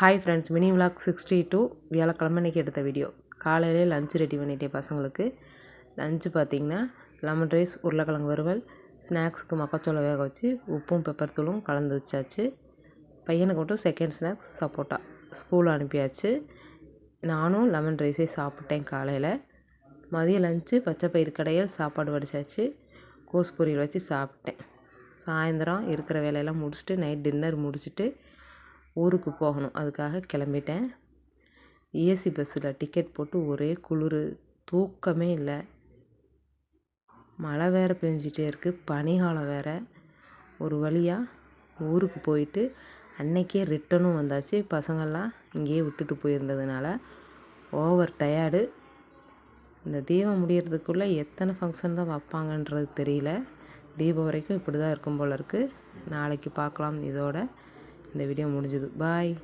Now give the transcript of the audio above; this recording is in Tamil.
Hi friends mini vlog sixty two வியாழக்கிழமை இன்றைக்கி எடுத்த வீடியோ காலையிலே லஞ்ச் ரெடி பண்ணிட்டேன் பசங்களுக்கு. லஞ்சு பார்த்திங்கன்னா லெமன் ரைஸ் உருளைக்கிழங்கு வறுவல் ஸ்நாக்ஸுக்கு மக்காச்சோளம் வேக வச்சு உப்பும் பெப்பர் தூளும் கலந்து வச்சாச்சு. பையனுக்கு மட்டும் செகண்ட் ஸ்நாக்ஸ் சப்போட்டா. ஸ்கூல் அனுப்பியாச்சு. நானும் லெமன் ரைஸே சாப்பிட்டேன் காலையில். மதிய லஞ்சு பச்சை பயிர் கடையில் சாப்பாடு வடித்தாச்சு கோஸ் பொரியல் வச்சு சாப்பிட்டேன். சாயந்தரம் இருக்கிற வேலையெல்லாம் முடிச்சுட்டு நைட் டின்னர் முடிச்சுட்டு ஊருக்கு போகணும். அதுக்காக கிளம்பிட்டேன். ஏசி பஸ்ஸில் டிக்கெட் போட்டு ஒரே குளிர். தூக்கமே இல்லை. மழை வேறு பெஞ்சிட்டே இருக்குது பனிகாலம் வேறு. ஒரு வழியாக ஊருக்கு போயிட்டு அன்னைக்கே ரிட்டனும் வந்தாச்சு. பசங்கள்லாம் இங்கேயே விட்டுட்டு போயிருந்ததுனால ஓவர் டயர்டு. இந்த தீபம் முடியறதுக்குள்ளே எத்தனை ஃபங்க்ஷன் தான் வைப்பாங்கன்றது தெரியல. தீபம் வரைக்கும் இப்படி தான் இருக்கும் போல் இருக்குது நாளைக்கு பார்க்கலாம் இதோட. இந்த வீடியோ முடிஞ்சுது. பாய்